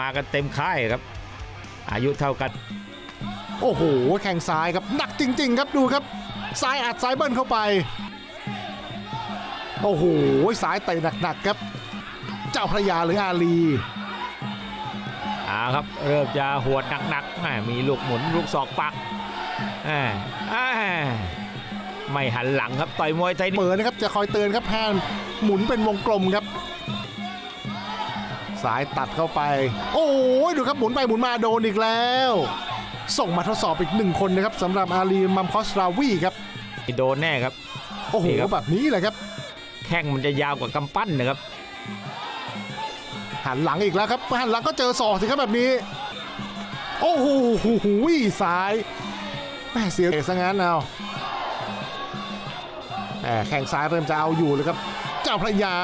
มากันเต็มค่ายครับ อายุเท่ากัน โอ้โห แข่งซ้ายครับหนักจริง ๆ ครับดูครับ ซ้ายอัดซ้ายเบิ้ลเข้าไป โอ้โหซ้ายเตะหนักๆครับ เจ้าพระยาหรืออาลีอ่าครับเริ่มจะหวดหนักๆแหม่มีลูกหมุนลูกศอกปักแหม่อ่าไม่หันหลังครับต่อยมวยไทยนี่เปิดนะครับจะคอยเตือนครับแฮนด์หมุนเป็นวงกลมครับ สายตัดเข้าไป โอ้ยดูครับหมุนไปหมุนมาโดนอีกแล้ว ส่งมาทดสอบอีกหนึ่งคนนะครับสำหรับอาลีมัมคอสราวีครับ โดนแน่ครับ โอ้โห นี่ครับ แบบนี้แหละครับ แข้งมันจะยาวกว่ากำปั้นนะครับ หันหลังอีกแล้วครับ หันหลังก็เจอศอกสิครับแบบนี้ โอ้โหซ้ายแม่เสียเอกซะงั้นเอาแหมแข่งซ้ายเริ่มจะเอาอยู่เลยครับ เจ้าพระยา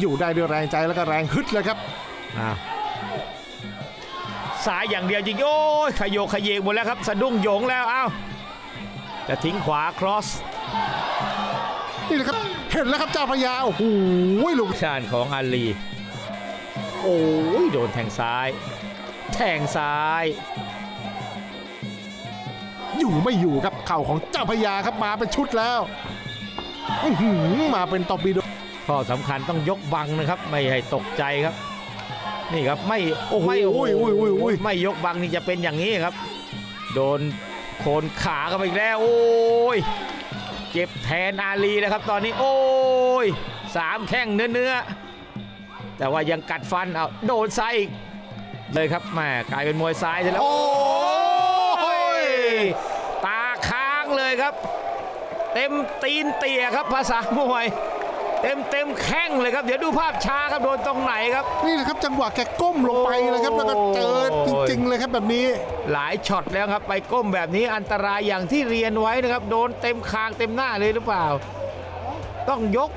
อยู่ได้ด้วยแรงใจแล้วก็แรงฮึดเลยครับอ้าวสายอย่างเดียวจริงโอ้ยขยโยกขยเยกหมดแล้วครับ สะดุ้งโยงแล้วอ้าวจะทิ้งขวาครอสนี่นะครับเห็นแล้วครับเจ้าพระยาโอ้โหลูกชาญของอาลี โอ้ยโดนแทงซ้าย แทงซ้าย อยู่ไม่อยู่ครับเข่าของเจ้าพระยาครับมาเป็นชุดแล้วอื้อหือมาเป็นตอร์ปิโด ข้อสำคัญต้องยกบังนะครับ ไม่ให้ตกใจครับ นี่ครับไม่โอ้โหไม่อุ้ยอุ้ยอุ้ยอุ้ยไม่ยกบังนี่จะเป็นอย่างนี้ครับ โดนโคนขากันไปอีกแล้วโอ้ยเจ็บแทนอาลีแล้วครับ ตอนนี้โอ้ยสามแข้งเนื้อเนื้อๆแต่ว่ายังกัดฟันเอาโดนซ้ายอีกเลยครับแม่กลายเป็นมวยซ้ายซะแล้วโอ้ยตาค้างเลยครับ เต็มตีนเตี่ยครับภาษามวย เต็มเต็มแข้งเลยครับ เดี๋ยวดูภาพช้าครับโดนตรงไหนครับ นี่แหละครับจังหวะแกก้มลงไปเลยครับแล้วก็เจอจริงๆเลยครับแบบนี้ หลายช็อตแล้วครับไปก้มแบบนี้อันตรายอย่างที่เรียนไว้นะครับ โดนเต็มคางเต็มหน้าเลยหรือเปล่า ต้องยก